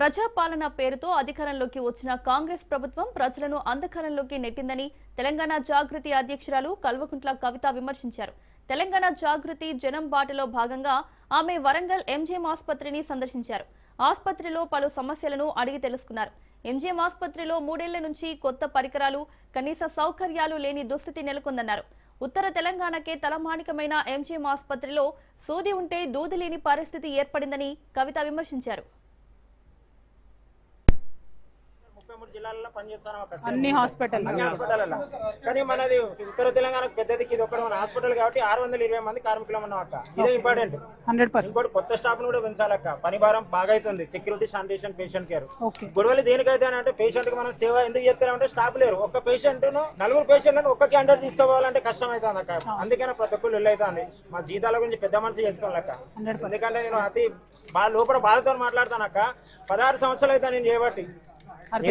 ప్రజాపాలన పేరుతో అధికారంలోకి వచ్చిన కాంగ్రెస్ ప్రభుత్వం ప్రజలను అంధకారంలోకి నెట్టిందని తెలంగాణ జాగృతి అధ్యక్షురాలు కల్వకుంట్ల కవిత విమర్శించారు. తెలంగాణ జాగృతి జనం బాటలో భాగంగా ఆమె వరంగల్ ఎంజీఎం ఆసుపత్రిని సందర్శించారు. ఆసుపత్రిలో పలు సమస్యలను అడిగి తెలుసుకున్నారు. ఎంజీఎం ఆసుపత్రిలో మూడేళ్ళ నుంచి కొత్త పరికరాలు కనీస సౌకర్యాలు లేని దుస్థితి నెలకొందన్నారు. ఉత్తర తెలంగాణకే తలమానికమైన ఎంజీఎం ఆసుపత్రిలో సూది ఉంటే దూది లేని పరిస్థితి ఏర్పడిందని కవిత విమర్శించారు. మూడు జిల్లాల్లో పనిచేస్తాను అన్ని హాస్పిటల్స్. అన్ని హాస్పిటల్లో కానీ మనది ఉత్తర తెలంగాణకు పెద్దదికి ఇది ఒకటి మన హాస్పిటల్ కాబట్టి ఆరు వందల ఇరవై మంది కార్మికులు ఉన్నాం అక్క. ఇదే ఇంపార్టెంట్ హండ్రెడ్ పర్సెంట్. ఇంకోటి కొత్త స్టాఫ్ కూడా పెంచాలక్క. పని భారం బాగా అవుతుంది సెక్యూరిటీ శానిటేషన్ పేషెంట్ కేర్. గొడవలు దేనికైతే అంటే పేషెంట్కి మనం సేవ ఎందుకు చేస్తామంటే స్టాఫ్ లేరు. ఒక్క పేషెంట్ నలుగురు పేషెంట్లను ఒక్క క్యాండర్ తీసుకోవాలంటే కష్టం అవుతుంది అక్క అందుకనే ప్రతి ఒక్కరు వెళ్ళైతుంది. మా జీతాల గురించి పెద్ద మనిషి చేసుకోవాలక్క ఎందుకంటే నేను అతి లోపల బాధతో మాట్లాడతానక్క పదహారు సంవత్సరాలు అయితే నేను చేయబట్టి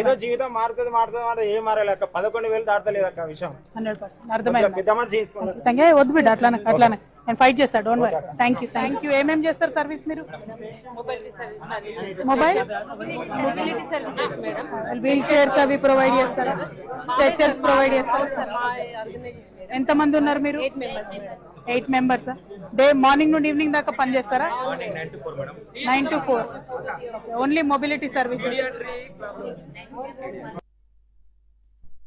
ఏదో జీవితం మారుతుంది మారుతుంది అంటే ఏం మారాలక్క పదకొండు వేలు దాటలేదు అక్క విషయం. Hundred percent. అర్థమైంది. పెద్ద మనిషి వద్దు బిడ్డ అట్లానే అట్లానే. నేను ఫైట్ చేస్తా don't worry thank you thank you ఏమేం చేస్తారు సర్వీస్ మీరు? మొబైల్ వీల్ చైర్స్ అవి ప్రొవైడ్ చేస్తారా? స్ట్రెచర్స్ ప్రొవైడ్ చేస్తారా? ఎంత మంది ఉన్నారు మీరు? ఎయిట్ మెంబర్స్ డే మార్నింగ్ నుండి ఈవినింగ్ దాకా పని చేస్తారా? Nine to four only mobility services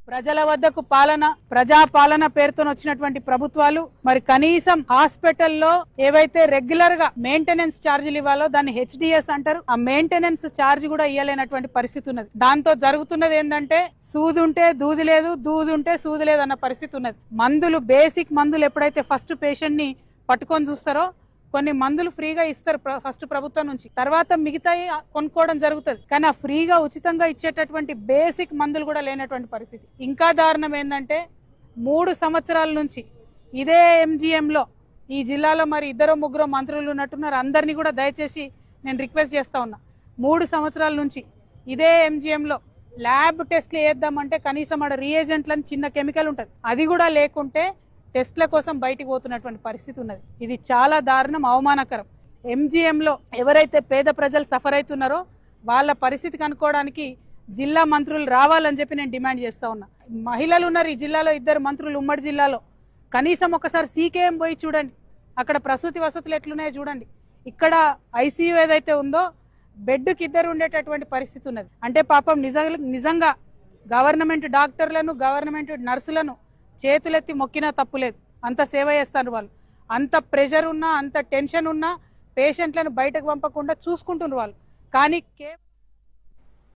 ప్రజల వద్దకు పాలన ప్రజా పాలన పేరుతో వచ్చినటువంటి ప్రభుత్వాలు మరి కనీసం హాస్పిటల్లో ఏవైతే రెగ్యులర్గా మెయింటెనెన్స్ ఛార్జీలు ఇవ్వాలో దాన్ని హెచ్డిఎస్ అంటారు. ఆ మెయింటెనెన్స్ ఛార్జ్ కూడా ఇవ్వలేనటువంటి పరిస్థితి ఉన్నది. దాంతో జరుగుతున్నది ఏంటంటే సూదుంటే ఉంటే దూది లేదు దూదుంటే సూది లేదు అన్న పరిస్థితి ఉన్నది. మందులు బేసిక్ మందులు ఎప్పుడైతే ఫస్ట్ పేషెంట్ని పట్టుకొని చూస్తారో కొన్ని మందులు ఫ్రీగా ఇస్తారు ప్ర- ఫస్ట్ ప్రభుత్వం నుంచి. తర్వాత మిగతాయి కొనుక్కోవడం జరుగుతుంది. కానీ ఆ ఫ్రీగా ఉచితంగా ఇచ్చేటటువంటి బేసిక్ మందులు కూడా లేనటువంటి పరిస్థితి. ఇంకా దారుణం ఏంటంటే మూడు సంవత్సరాల నుంచి ఇదే ఎంజీఎంలో ఈ జిల్లాలో మరి ఇద్దరు ముగ్గురు మంత్రులు ఉన్నట్టున్నారు. అందరినీ కూడా దయచేసి నేను రిక్వెస్ట్ చేస్తా ఉన్నా. మూడు సంవత్సరాల నుంచి ఇదే ఎంజీఎంలో ల్యాబ్ టెస్ట్లు వేద్దామంటే కనీసం ఆడ రియేజెంట్లని చిన్న కెమికల్ ఉంటుంది. అది కూడా లేకుంటే టెస్ట్ల కోసం బయటికి పోతున్నటువంటి పరిస్థితి ఉన్నది. ఇది చాలా దారుణం అవమానకరం. ఎంజీఎంలో ఎవరైతే పేద ప్రజలు సఫర్ అవుతున్నారో వాళ్ళ పరిస్థితి కనుక్కోవడానికి జిల్లా మంత్రులు రావాలని చెప్పి నేను డిమాండ్ చేస్తా ఉన్నా. మహిళలు ఉన్నారు ఈ జిల్లాలో ఇద్దరు మంత్రులు ఉమ్మడి జిల్లాలో. కనీసం ఒకసారి సీకేఎం పోయి చూడండి. అక్కడ ప్రసూతి వసతులు ఎట్లున్నాయో చూడండి. ఇక్కడ ఐసీయూ ఏదైతే ఉందో బెడ్కి ఇద్దరు ఉండేటటువంటి పరిస్థితి ఉన్నది. అంటే పాపం నిజంగా నిజంగా గవర్నమెంట్ డాక్టర్లను గవర్నమెంట్ నర్సులను చేతులెత్తి మొక్కినా తప్పులేదు అంత సేవ చేస్తారు వాళ్ళు. అంత ప్రెషర్ ఉన్నా అంత టెన్షన్ ఉన్నా పేషెంట్లను బయటకు పంపకుండా చూసుకుంటున్నారు వాళ్ళు. కానీ కే